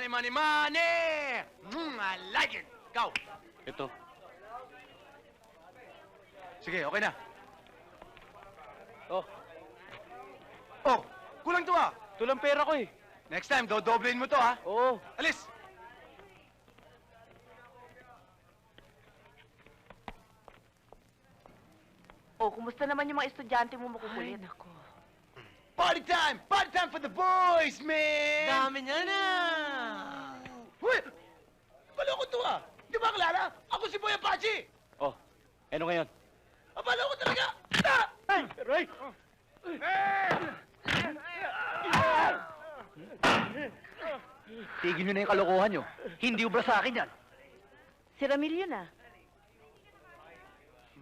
Money, money, money! Mm, I like it! Go! Ito. Sige, okay na. Oh, Oh, kulang to ah. ito lang pera ko eh. Next time, dodoblein mo to ha. Oo. Alis! O, kumusta naman yung mga estudyante mo makukulit? Party time! Party time for the boys, man! Dami niya na! Uy! Palo ko to ah! Di ba Clara? Ako si Boy Apache! Oh, ano ngayon? Abala ko talaga! Ah! Ay! Aray! Tigil nyo na yung kalokohan nyo. Hindi ubra sa akin yan. Si Ramil yun ah.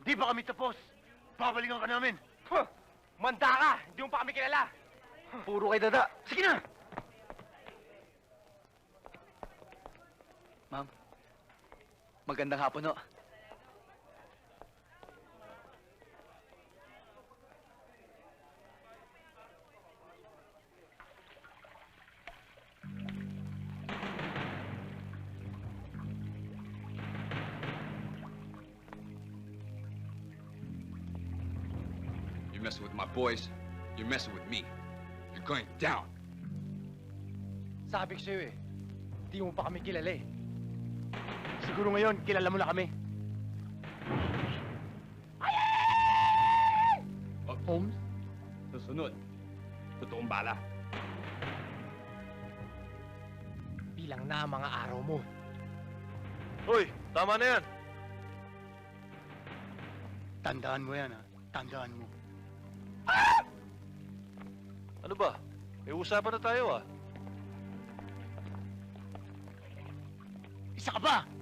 Hindi pa kami tapos. Babalikan ka namin. Manda ka! Hindi mo pa kami kilala! Puro kay dada. Sige na! Ma'am, magandang hapon ho. You're messing with my boys. You're messing with me. You're going down. Sabi ko sa'yo eh, hindi mo pa kami kilala eh. Siguro ngayon, kilala mo na kami. Oh, Holmes? Susunod. Totoong bala. Bilang na ang mga araw mo. Hoy, tama na yan. Tandaan mo yan, ha? Tandaan mo. Ano ba? May usapan na tayo ah. Isa ka pa!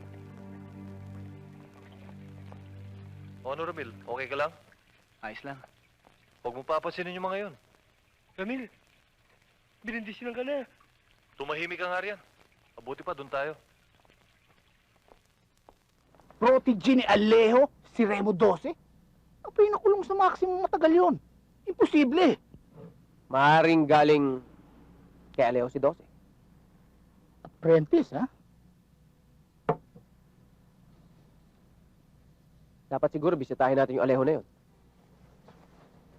O ano, Ramil? Okay ka lang? Ayos lang. Huwag mo papansinin yung mga yon. Ramil, binindisyonan ka na. Tumahimik ka nga riyan. Mabuti pa, doon tayo. protege ni Alejo, si Remo 12? Apay nakulong sa maximum matagal yon. Imposible. Maaring galing kay Alejo si Dose. Apprentice, ha? Dapat siguro bisitahin natin yung Alejo na yun.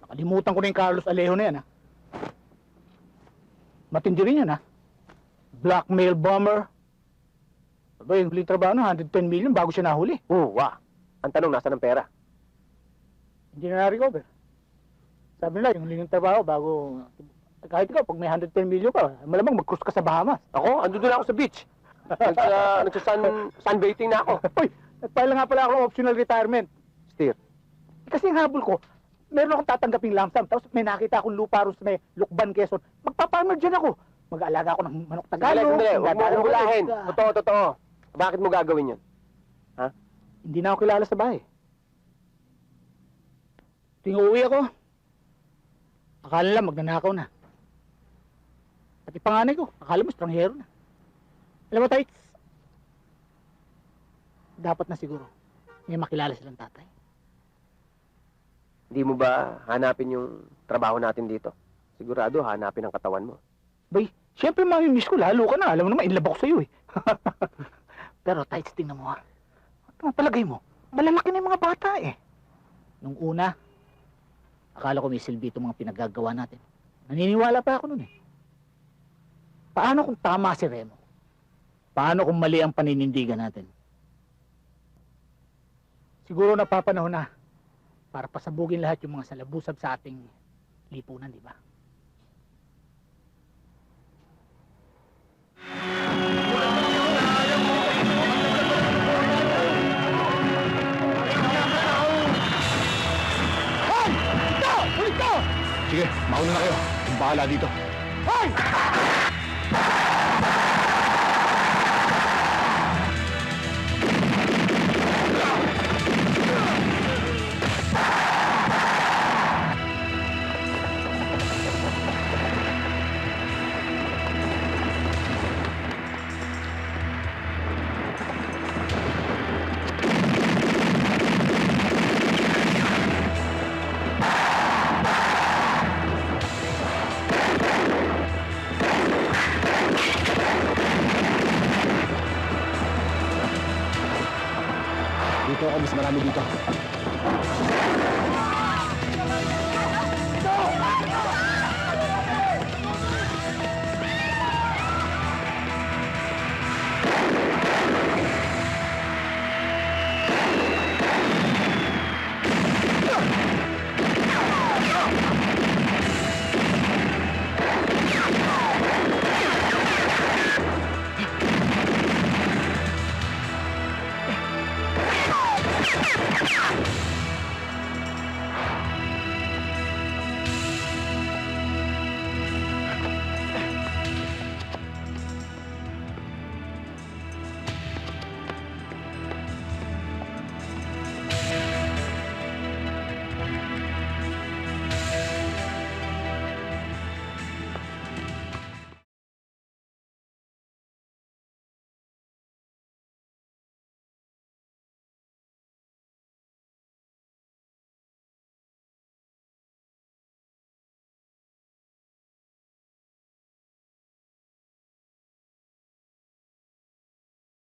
Nakalimutan ko na yung Carlos Alejo na yan, ha? Matindi rin yan, ha? Blackmail bomber. Aba, yung huling trabaho na, 110 million bago siya nahuli. Oo, wa. Ang tanong, nasa ng pera? Hindi na na-recover. Sabi nila, yung huling trabaho bago... Kahit ikaw, pag may 110 million ka, malamang mag-cruise ka sa Bahamas. Ako, ando doon ako sa beach. Nagsa, nagsa-sun, sunbathing na ako. Uy, nagpile nga pala ako ng optional retirement. Steer. Eh, Kasi ang habol ko, meron akong tatanggaping lump sum, tapos may nakita akong lupa ron sa may Lukban, Quezon. Magpaparmer dyan ako. Mag-aalaga ako ng manok Sandali, Tagalog. sandali. Huwag mo akong hulahin. Totoo, totoo. Bakit mo gagawin yun? Hindi na ako kilala sa bahay. Tuwing uuwi ako, akala nila magnanakaw na. Pati panganay ko, akala mo estranghero na. Alam mo, Tights, dapat na siguro may makilala silang tatay. Hindi mo ba hanapin yung trabaho natin dito? Sigurado, hanapin ang katawan mo. Bay, siyempre mamimiss ko, lalo ka na. Alam mo naman, inlove ako sa'yo eh. Pero Tights, tingnan mo ha. Ano ang palagay mo? Malalaki na yung mga bata eh. Nung una, akala ko may silbi itong mga pinagagawa natin. Naniniwala pa ako nun eh. Paano kung tama si Remo? Paano kung mali ang paninindigan natin? Siguro napapanahon na para pasabugin lahat yung mga salabusab sa ating lipunan, di ba? Sige, mauna na kayo. Bahala dito. ko ako mas marami dito.